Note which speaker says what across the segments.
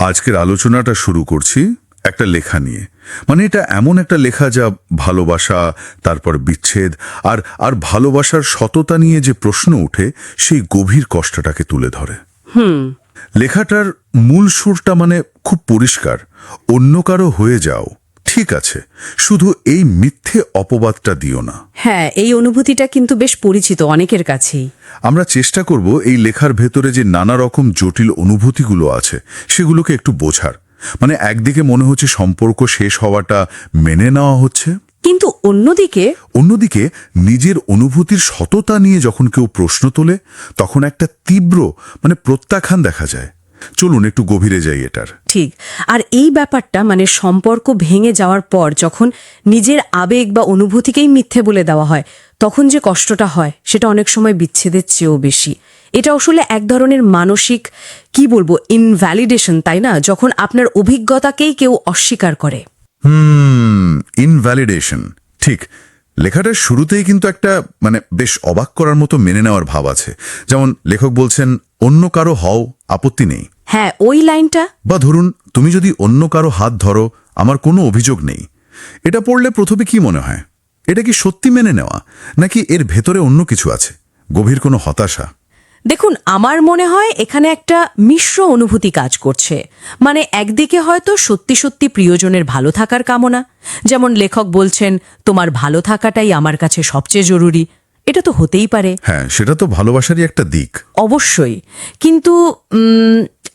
Speaker 1: আজকের আলোচনাটা শুরু করছি একটা লেখা নিয়ে। মানে এটা এমন একটা লেখা যা ভালোবাসা তারপর বিচ্ছেদ আর আর ভালোবাসার সততা নিয়ে যে প্রশ্ন ওঠে সেই গভীর কষ্টটাকে তুলে ধরে। লেখাটার মূল সুরটা মানে খুব পরিষ্কার অন্য কারও হয়ে যাও ঠিক আছে শুধু এই মিথ্যে অপবাদটা দিও না।
Speaker 2: হ্যাঁ এই অনুভূতিটা কিন্তু বেশ পরিচিত অনেকের কাছেই।
Speaker 1: আমরা চেষ্টা করব এই লেখার ভেতরে যে নানা রকম জটিল অনুভূতিগুলো আছে সেগুলোকে একটু বোঝার। মানে একদিকে মনে হচ্ছে সম্পর্ক শেষ হওয়াটা মেনে নেওয়া হচ্ছে।
Speaker 2: কিন্তু অন্যদিকে
Speaker 1: অন্যদিকে নিজের অনুভূতির সততা নিয়ে যখন কেউ প্রশ্ন তোলে তখন একটা তীব্র মানে প্রত্যাখ্যান দেখা যায়। চলুন একটু গভীরে যাই এটার।
Speaker 2: ঠিক। আর এই ব্যাপারটা মানে সম্পর্ক ভেঙে যাওয়ার পর যখন নিজের আবেগ বা অনুভূতিকেই মিথ্যে বলে দেওয়া হয় তখন যে কষ্টটা হয় সেটা অনেক সময় বিচ্ছেদের চেয়েও বেশি। এটা আসলে এক ধরনের মানসিক কি বলব ইনভ্যালিডেশন তাই না? যখন আপনার অভিজ্ঞতাকেই কেউ অস্বীকার করে।
Speaker 1: হুম ইনভ্যালিডেশন ঠিক। লেখাটার শুরুতেই কিন্তু একটা মানে বেশ অবাক করার মতো মেনে নেওয়ার ভাব আছে। যেমন লেখক বলছেন অন্য কারও হও আপত্তি নেই।
Speaker 2: হ্যাঁ ওই লাইনটা?
Speaker 1: বা ধরুন তুমি যদি অন্য কারও হাত ধরো আমার কোনো অভিযোগ নেই। এটা পড়লে প্রথমে কি মনে হয়? এটা কি সত্যি মেনে নেওয়া? নাকি এর ভেতরে অন্য কিছু আছে? গভীর কোনো হতাশা?
Speaker 2: দেখুন আমার মনে হয় এখানে একটা মিশ্র অনুভূতি কাজ করছে। মানে একদিকে হয়তো সত্যি সত্যি প্রিয়জনের ভালো থাকার কামনা যেমন লেখক বলছেন তোমার ভালো থাকাটাই আমার কাছে সবচেয়ে জরুরি। এটা তো হতেই পারে।
Speaker 1: হ্যাঁ সেটা তো ভালোবাসারই একটা দিক।
Speaker 2: অবশ্যই। কিন্তু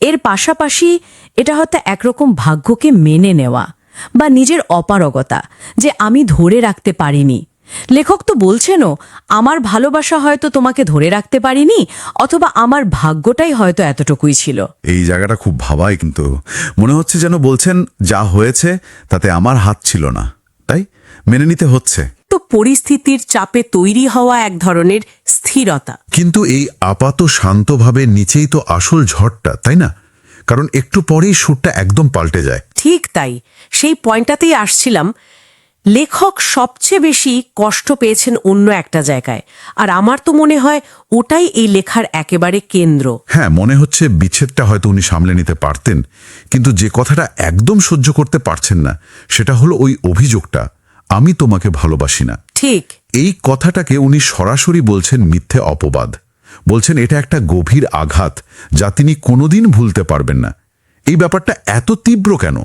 Speaker 2: এর পাশাপাশি এটা হয়তো একরকম ভাগ্যকে মেনে নেওয়া বা নিজের অপারগতা যে আমি ধরে রাখতে পারিনি। লেখক তো বলছেনও আমার ভালোবাসা হয়তো তোমাকে ধরে রাখতে পারিনি অথবা আমার ভাগ্যটাই হয়তো এতটুকুই ছিল।
Speaker 1: এই জায়গাটা খুব ভাবায় কিন্তু। মনে হচ্ছে যেন বলছেন যা হয়েছে তাতে আমার হাত ছিল না তাই? মেনে নিতে হচ্ছে।
Speaker 2: পরিস্থিতির চাপে তৈরি হওয়া এক ধরনের স্থিরতা।
Speaker 1: কিন্তু এই আপাত শান্তভাবে নিচেই তো আসল ঝড়টা তাই না? কারণ একটু পরেই সুরটা একদম পাল্টে যায়।
Speaker 2: ঠিক তাই। সেই পয়েন্টটাতেই আসছিলাম লেখক সবচেয়ে বেশি কষ্ট পেয়েছেন অন্য একটা জায়গায়। আর আমার তো মনে হয় ওটাই এই লেখার একেবারে কেন্দ্র।
Speaker 1: হ্যাঁ মনে হচ্ছে বিচ্ছেদটা হয়তো উনি সামলে নিতে পারতেন কিন্তু যে কথাটা একদম সহ্য করতে পারছেন না সেটা হলো ওই অভিযোগটা। আমি তোমাকে ভালোবাসি না।
Speaker 2: ঠিক।
Speaker 1: এই কথাটাকে উনি সরাসরি বলছেন মিথ্যে অপবাদ। বলছেন এটা একটা গভীর আঘাত যা তিনি কোনোদিন ভুলতে পারবেন না। এই ব্যাপারটা এত তীব্র কেন?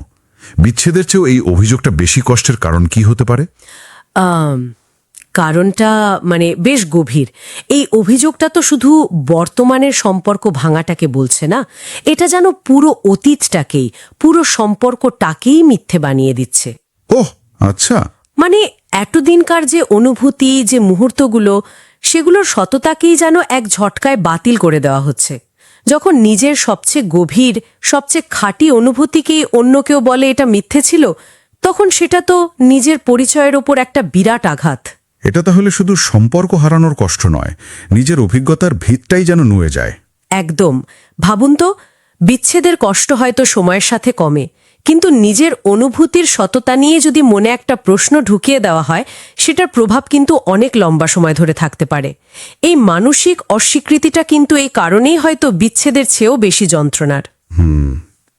Speaker 1: বিচ্ছেদের চেয়েও এই অভিযোগটা বেশি কষ্টের কারণ কি হতে পারে?
Speaker 2: কারণটা মানে বেশ গভীর। এই অভিযোগটা তো শুধু বর্তমানের সম্পর্ক ভাঙাটাকে বলছে না। এটা যেন পুরো অতীতটাকেই পুরো সম্পর্কটাকেই মিথ্যে বানিয়ে দিচ্ছে।
Speaker 1: ওহ আচ্ছা।
Speaker 2: মানে এতদিনকার যে অনুভূতি যে মুহূর্তগুলো সেগুলোর সততাকেই যেন এক ঝটকায় বাতিল করে দেওয়া হচ্ছে। যখন নিজের সবচেয়ে গভীর সবচেয়ে খাঁটি অনুভূতিকেই অন্য কেউ বলে এটা মিথ্যে ছিল তখন সেটা তো নিজের পরিচয়ের ওপর একটা বিরাট আঘাত।
Speaker 1: এটা তাহলে শুধু সম্পর্ক হারানোর কষ্ট নয় নিজের অভিজ্ঞতার ভিতটাই যেন নুয়ে যায়।
Speaker 2: একদম। ভাবুন তো বিচ্ছেদের কষ্ট হয়তো সময়ের সাথে কমে। কিন্তু নিজের অনুভূতির সততা নিয়ে যদি মনে একটা প্রশ্ন ঢুকিয়ে দেওয়া হয়, সেটার প্রভাব কিন্তু অনেক লম্বা সময় ধরে থাকতে পারে। এই মানসিক অস্বীকৃতিটা কিন্তু এই কারণেই হয়তো বিচ্ছেদের চেয়েও বেশি যন্ত্রণার।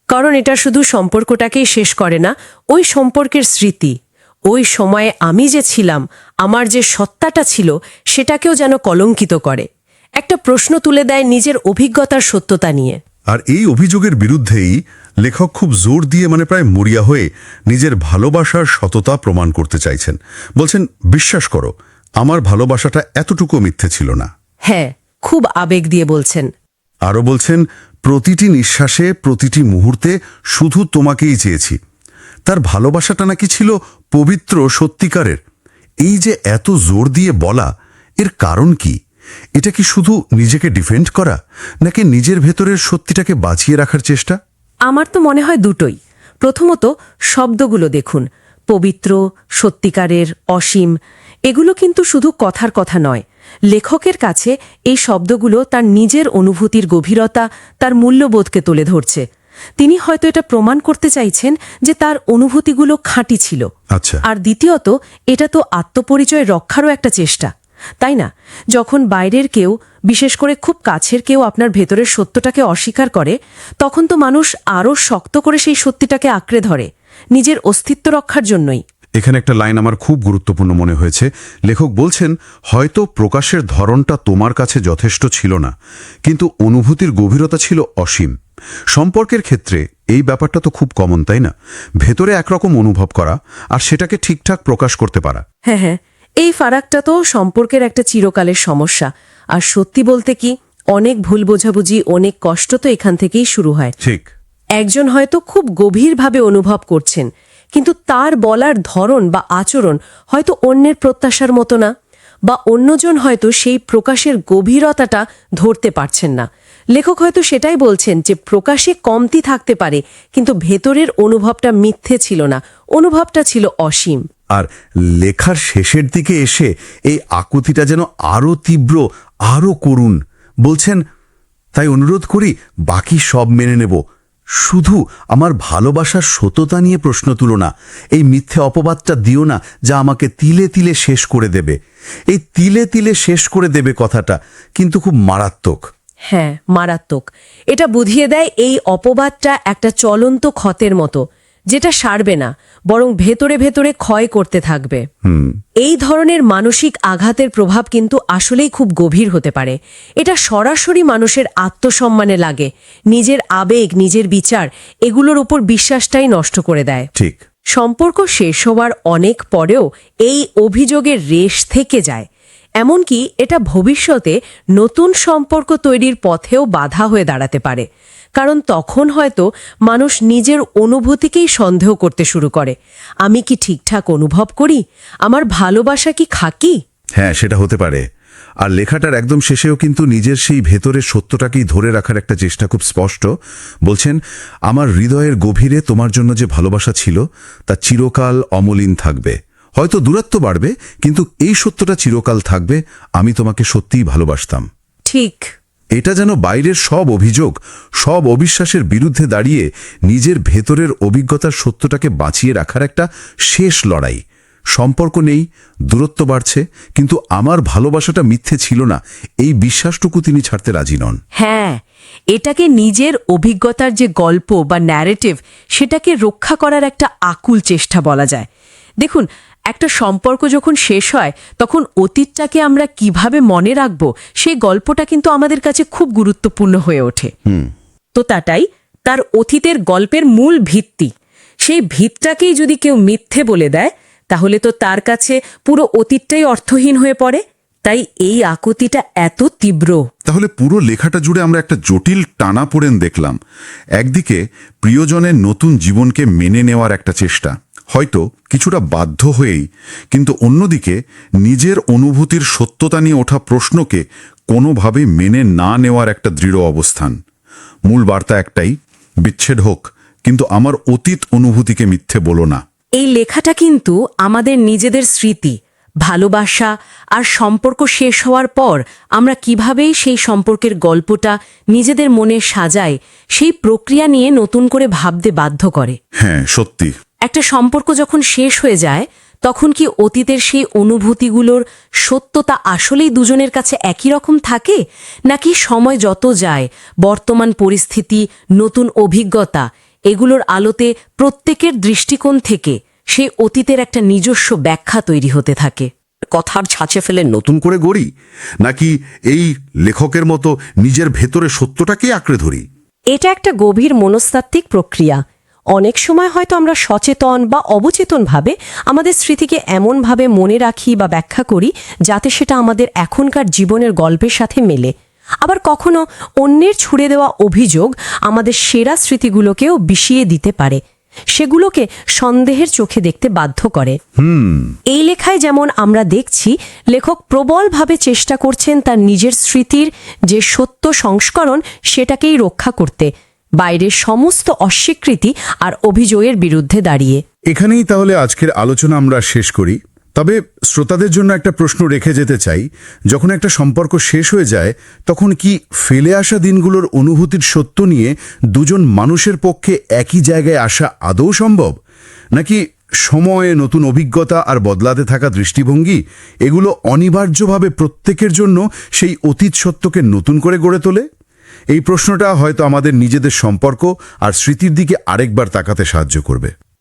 Speaker 2: কারণ এটা শুধু সম্পর্কটাকেই শেষ করে না, ওই সম্পর্কের স্মৃতি, ওই সময়ে আমি যে ছিলাম, আমার যে সত্তাটা ছিল, সেটাকেও যেন কলঙ্কিত করে। একটা প্রশ্ন তুলে দেয় নিজের অভিজ্ঞতার সত্যতা নিয়ে।
Speaker 1: আর এই অভিযোগের বিরুদ্ধেই লেখক খুব জোর দিয়ে মানে প্রায় মরিয়া হয়ে নিজের ভালোবাসার সততা প্রমাণ করতে চাইছেন। বলছেন বিশ্বাস করো আমার ভালোবাসাটা এতটুকু মিথ্যে ছিল না।
Speaker 2: হ্যাঁ খুব আবেগ দিয়ে বলছেন।
Speaker 1: আরও বলছেন প্রতিটি নিঃশ্বাসে প্রতিটি মুহূর্তে শুধু তোমাকেই চেয়েছি। তার ভালোবাসাটা নাকি ছিল পবিত্র সত্যিকারের। এই যে এত জোর দিয়ে বলা এর কারণ কি? এটা কি শুধু নিজেকে ডিফেন্ড করা নাকি নিজের ভেতরের সত্যিটাকে বাঁচিয়ে রাখার চেষ্টা?
Speaker 2: আমার তো মনে হয় দুটোই। প্রথমত শব্দগুলো দেখুন। পবিত্র সত্যিকারের অসীম। এগুলো কিন্তু শুধু কথার কথা নয়। লেখকের কাছে এই শব্দগুলো তার নিজের অনুভূতির গভীরতা তার মূল্যবোধকে তুলে ধরছে। তিনি হয়তো এটা প্রমাণ করতে চাইছেন যে তার অনুভূতিগুলো খাঁটি ছিল।
Speaker 1: আচ্ছা।
Speaker 2: আর দ্বিতীয়ত এটা তো আত্মপরিচয় রক্ষারও একটা চেষ্টা। তাই না? যখন বাইরের কেউ বিশেষ করে খুব কাছের কেউ আপনার ভেতরের সত্যটাকে অস্বীকার করে তখন তো মানুষ আরও শক্ত করে সেই সত্যিটাকে আঁকড়ে ধরে নিজের অস্তিত্ব রক্ষার জন্যই।
Speaker 3: এখানে একটা লাইন আমার খুব গুরুত্বপূর্ণ মনে হয়েছে। লেখক বলছেন হয়তো প্রকাশের ধরনটা তোমার কাছে যথেষ্ট ছিল না কিন্তু অনুভূতির গভীরতা ছিল অসীম। সম্পর্কের ক্ষেত্রে এই ব্যাপারটা তো খুব কমন তাই না? ভেতরে একরকম অনুভব করা আর সেটাকে ঠিকঠাক প্রকাশ করতে পারা।
Speaker 2: হ্যাঁ হ্যাঁ। এই ফারাকটা তো সম্পর্কের একটা চিরকালের সমস্যা। আর সত্যি বলতে কি অনেক ভুল বোঝাবুঝি অনেক কষ্ট তো এখান থেকেই শুরু হয়।
Speaker 3: ঠিক।
Speaker 2: একজন হয়তো খুব গভীরভাবে অনুভব করছেন কিন্তু তার বলার ধরন বা আচরণ হয়তো অন্যের প্রত্যাশার মতো না বা অন্যজন হয়তো সেই প্রকাশের গভীরতাটা ধরতে পারছেন না। লেখক হয়তো সেটাই বলছেন যে প্রকাশে কমতি থাকতে পারে, কিন্তু ভেতরের অনুভবটা মিথ্যে ছিল না, অনুভবটা ছিল অসীম।
Speaker 1: আর লেখার শেষের দিকে এসে এই আকুতিটা যেন আরও তীব্র আরও করুণ। বলছেন, তাই অনুরোধ করি, বাকি সব মেনে নেব। শুধু আমার ভালোবাসার সততা নিয়ে প্রশ্ন তুলো না, এই মিথ্যে অপবাদটা দিও না যা আমাকে তিলে তিলে শেষ করে দেবে। এই তিলে তিলে শেষ করে দেবে কথাটা কিন্তু খুব মারাত্মক।
Speaker 2: হ্যাঁ মারাত্মক। এটা বুঝিয়ে দেয় এই অপবাদটা একটা চলন্ত ক্ষতের মতো যেটা সারবে না বরং ভেতরে ভেতরে ক্ষয় করতে থাকবে। এই ধরনের মানসিক আঘাতের প্রভাব কিন্তু আসলেই খুব গভীর হতে পারে। এটা সরাসরি মানুষের আত্মসম্মানে লাগে নিজের আবেগ নিজের বিচার এগুলোর উপর বিশ্বাসটাই নষ্ট করে দেয়।
Speaker 1: ঠিক।
Speaker 2: সম্পর্ক শেষ হওয়ার অনেক পরেও এই অভিযোগের রেশ থেকে যায়। এমনকি এটা ভবিষ্যতে নতুন সম্পর্ক তৈরির পথেও বাধা হয়ে দাঁড়াতে পারে। কারণ তখন হয়তো মানুষ নিজের অনুভূতিকেই সন্দেহ করতে শুরু করে। আমি কি ঠিকঠাক অনুভব করি? আমার ভালোবাসা কি খাকি?
Speaker 1: হ্যাঁ সেটা হতে পারে। আর লেখাটার একদম শেষেও কিন্তু নিজের সেই ভেতরের সত্যটাকেই ধরে রাখার একটা চেষ্টা খুব স্পষ্ট। বলছেন, আমার হৃদয়ের গভীরে তোমার জন্য যে ভালোবাসা ছিল, তা চিরকাল অমলিন থাকবে। হয়তো দূরত্ব বাড়বে কিন্তু এই সত্যটা চিরকাল থাকবে আমি তোমাকে সত্যিই ভালোবাসতাম।
Speaker 2: ঠিক।
Speaker 1: এটা যেন বাইরের সব অভিযোগ সব অবিশ্বাসের বিরুদ্ধে দাঁড়িয়ে নিজের ভেতরের অভিজ্ঞতার সত্যটাকে বাঁচিয়ে রাখার একটা শেষ লড়াই। সম্পর্ক নেই দূরত্ব বাড়ছে কিন্তু আমার ভালোবাসাটা মিথ্যে ছিল না। এই বিশ্বাসটুকু তিনি ছাড়তে রাজি নন।
Speaker 2: হ্যাঁ এটাকে নিজের অভিজ্ঞতার যে গল্প বা ন্যারেটিভ সেটাকে রক্ষা করার একটা আকুল চেষ্টা বলা যায়। দেখুন একটা সম্পর্ক যখন শেষ হয় তখন অতীতটাকে আমরা কীভাবে মনে রাখব সেই গল্পটা কিন্তু আমাদের কাছে খুব গুরুত্বপূর্ণ হয়ে ওঠে। তো তাটাই তার অতীতের গল্পের মূল ভিত্তি। সেই ভিতটাকেই যদি কেউ মিথ্যে বলে দেয় তাহলে তো তার কাছে পুরো অতীতটাই অর্থহীন হয়ে পড়ে। তাই এই আকুতিটা এত তীব্র।
Speaker 1: তাহলে পুরো লেখাটা জুড়ে আমরা একটা জটিল টানা পড়েন দেখলাম। একদিকে প্রিয়জনের নতুন জীবনকে মেনে নেওয়ার একটা চেষ্টা। হয়তো কিছুটা বাধ্য হয়েই কিন্তু অন্যদিকে নিজের অনুভূতির সত্যতা নিয়ে ওঠা প্রশ্নকে কোনোভাবে মেনে না নেওয়ার একটা দৃঢ় অবস্থান। মূল বার্তা একটাই বিচ্ছেদ হোক কিন্তু আমার অতীত অনুভূতিকে মিথ্যে বলো না।
Speaker 2: এই লেখাটা কিন্তু আমাদের নিজেদের স্মৃতি ভালোবাসা আর সম্পর্ক শেষ হওয়ার পর আমরা কিভাবেই সেই সম্পর্কের গল্পটা নিজেদের মনে সাজাই সেই প্রক্রিয়া নিয়ে নতুন করে ভাবতে বাধ্য করে।
Speaker 1: হ্যাঁ সত্যি।
Speaker 2: একটা সম্পর্ক যখন শেষ হয়ে যায় তখন কি অতীতের সেই অনুভূতিগুলোর সত্যতা আসলেই দুজনের কাছে একই রকম থাকে? নাকি সময় যত যায় বর্তমান পরিস্থিতি নতুন অভিজ্ঞতা এগুলোর আলোতে প্রত্যেকের দৃষ্টিকোণ থেকে সেই অতীতের একটা নিজস্ব ব্যাখ্যা তৈরি হতে থাকে?
Speaker 4: কথার ছাঁচে ফেলে
Speaker 1: নতুন করে গড়ি? নাকি এই লেখকের মতো নিজের ভেতরে সত্যটাকে আঁকড়ে ধরি?
Speaker 2: এটা একটা গভীর মনস্তাত্ত্বিক প্রক্রিয়া। অনেক সময় হয়তো আমরা সচেতন বা অবচেতনভাবে আমাদের স্মৃতিকে এমনভাবে মনে রাখি বা ব্যাখ্যা করি যাতে সেটা আমাদের এখনকার জীবনের গল্পের সাথে মেলে। আবার কখনো অন্যের ছুড়ে দেওয়া অভিযোগ আমাদের সেরা স্মৃতিগুলোকেও বিষিয়ে দিতে পারে। সেগুলোকে সন্দেহের চোখে দেখতে বাধ্য করে। এই লেখায় যেমন আমরা দেখছি লেখক প্রবলভাবে চেষ্টা করছেন তার নিজের স্মৃতির যে সত্য সংস্করণ সেটাকেই রক্ষা করতে। বাইরের সমস্ত অস্বীকৃতি আর অভিযোগের বিরুদ্ধে দাঁড়িয়ে।
Speaker 1: এখানেই তাহলে আজকের আলোচনা আমরা শেষ করি। তবে শ্রোতাদের জন্য একটা প্রশ্ন রেখে যেতে চাই। যখন একটা সম্পর্ক শেষ হয়ে যায়, তখন কি ফেলে আসা দিনগুলোর অনুভূতির সত্য নিয়ে দুজন মানুষের পক্ষে একই জায়গায় আসা আদৌ সম্ভব? নাকি সময়ে নতুন অভিজ্ঞতা আর বদলাতে থাকা দৃষ্টিভঙ্গি, এগুলো অনিবার্যভাবে প্রত্যেকের জন্য সেই অতীত সত্যকে নতুন করে গড়ে তোলে? এই প্রশ্নটা হয়তো আমাদের নিজেদের সম্পর্ক আর স্মৃতির দিকে আরেকবার তাকাতে সাহায্য করবে।